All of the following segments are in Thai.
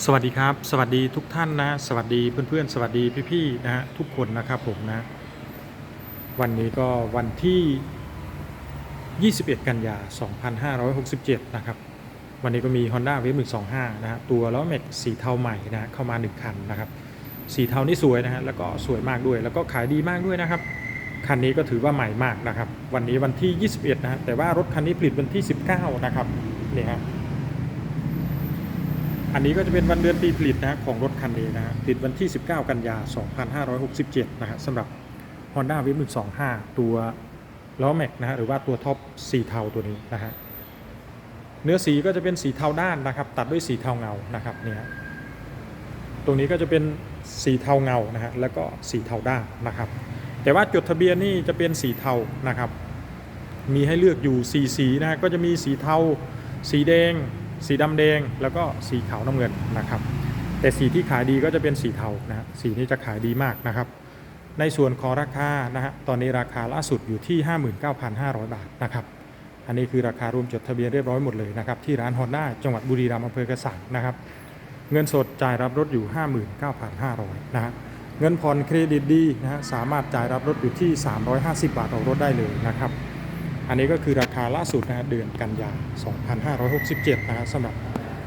สวัสดีครับ สวัสดีทุกท่านนะ สวัสดีเพื่อนๆ สวัสดีพี่ๆนะฮะทุกคนนะครับผมนะ วันนี้ก็วันที่ 21 กันยา 2567 นะครับ วันนี้ก็มี Honda w a v 125 นะฮะตัวล้อแม็กสีเทาใหม่นะฮะเข้ามา 1 คันนะครับ สีเทานี่สวยนะฮะแล้วก็สวยมากด้วย แล้วก็ขายดีมากด้วยนะครับ คันนี้ก็ถือว่าใหม่มากนะครับ วันนี้วันที่ 21 นะฮะแต่ว่ารถคันนี้ผลิตวันที่ 19 นะครับนี่ฮะ อันนี้ก็จะเป็นวันเดือนปีผลิตนะของรถคันนี้นะผลิตวันที่ 19 กันยา 2567 นะฮะสำหรับ Honda w a v 125 ตัวล้อแม็กนะฮะหรือว่าตัวท็อปสีเทาตัวนี้นะฮะเนื้อสีก็จะเป็นสีเทาด้านนะครับ ตัดด้วยสีเทาเงานะครับเนี่ยตรงนี้ก็จะเป็นสีเทาเงานะฮะแล้วก็สีเทาด้านนะครับ แต่ว่าจดทะเบียนนี่จะเป็นสีเทานะครับ มีให้เลือกอยู่สีสีนะฮะก็จะมีสีเทา สีแดง สีดำแดงแล้วก็สีขาวน้ำเงินนะครับ แต่สีที่ขายดีก็จะเป็นสีเทานะสีนี้จะขายดีมากนะครับ ในส่วนของราคานะฮะตอนนี้ราคาล่าสุดอยู่ที่ 59,500 บาทนะครับอันนี้คือราคารวมจดทะเบียนเรียบร้อยหมดเลยนะครับที่ร้านฮอนด้าจังหวัดบุรีรัมย์อำเภอกระสังนะครับ เงินสดจ่ายรับรถอยู่ 59,500นะฮะเงินผ่อนเครดิตดีนะฮะสามารถจ่ายรับรถอยู่ที่ 350 บาทออรถได้เลยนะครับ อันนี้ก็คือราคาล่าสุดนะฮะเดือนกันยา 2567 นะฮะสำหรับ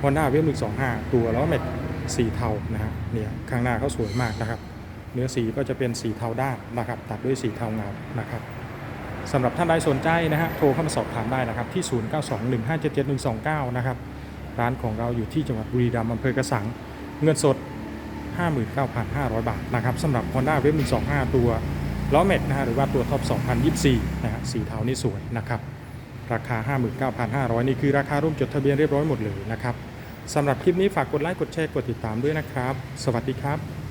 Honda w a v 125 ตัวล้อแม็กสีเทานะฮะเนี่ยข้างหน้าเขาสวยมากนะครับ เนื้อสีก็จะเป็นสีเทาด้านนะครับ ตัดด้วยสีเทาเงานะครับสำหรับท่านใดสนใจนะฮะโทรเข้ามาสอบถามได้นะครับที่ 0921577129 นะครับร้านของเราอยู่ที่จังหวัดบุรีรัมย์อำเภอกระสังเงินสด 59,500 บาทนะครับสำหรับ Honda w a v 125 ตัว ล้อแม็ดนะฮะหรือว่าตัวท็อป 2024 นะฮะสีเทานี่สวยนะครับ ราคา 59,500 นี่คือราคาร่วมจดทะเบียนเรียบร้อยหมดเลยนะครับสำหรับคลิปนี้ฝากกดไลค์กดแชร์กดติดตามด้วยนะครับ สวัสดีครับ